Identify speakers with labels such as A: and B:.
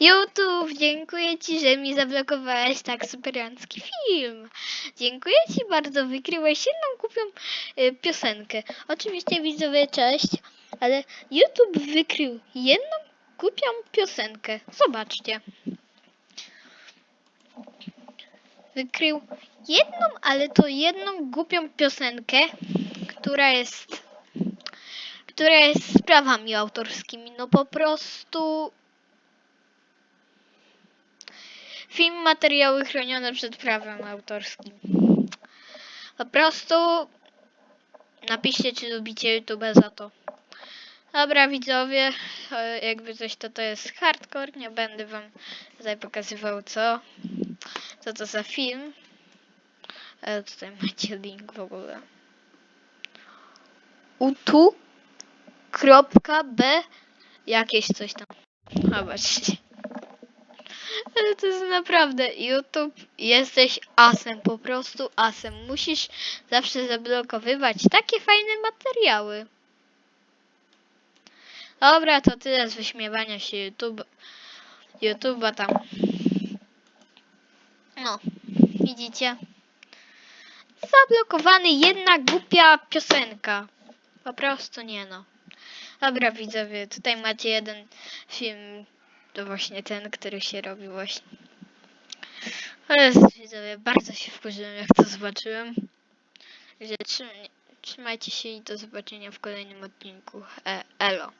A: YouTube, dziękuję Ci, że mi zablokowałeś tak superancki film. Dziękuję Ci bardzo, wykryłeś jedną głupią y, piosenkę. Oczywiście widzowie, cześć, ale YouTube wykrył jedną głupią piosenkę. Zobaczcie. Wykrył jedną, ale to jedną głupią piosenkę, która jest która jest z prawami autorskimi. No po prostu film, materiały chronione przed prawem autorskim. Po prostu napiszcie, czy lubicie YouTube za to. Dobra widzowie, e, jakby coś to to jest hardcore, nie będę wam tutaj pokazywał co, co to za film. E, tutaj macie link w ogóle. Utu kropka B jakieś coś tam. Zobaczcie. Ale to jest naprawdę YouTube. Jesteś asem, po prostu asem. Musisz zawsze zablokowywać takie fajne materiały. Dobra, to tyle z wyśmiewania się YouTube. YouTube'a tam. No, widzicie? Zablokowany jedna głupia piosenka. Po prostu nie no. Dobra widzowie, tutaj macie jeden film, to właśnie ten, który się robi właśnie. Ale widzowie, bardzo się wkurzyłem jak to zobaczyłem. Że trzym, trzymajcie się i do zobaczenia w kolejnym odcinku. E, elo.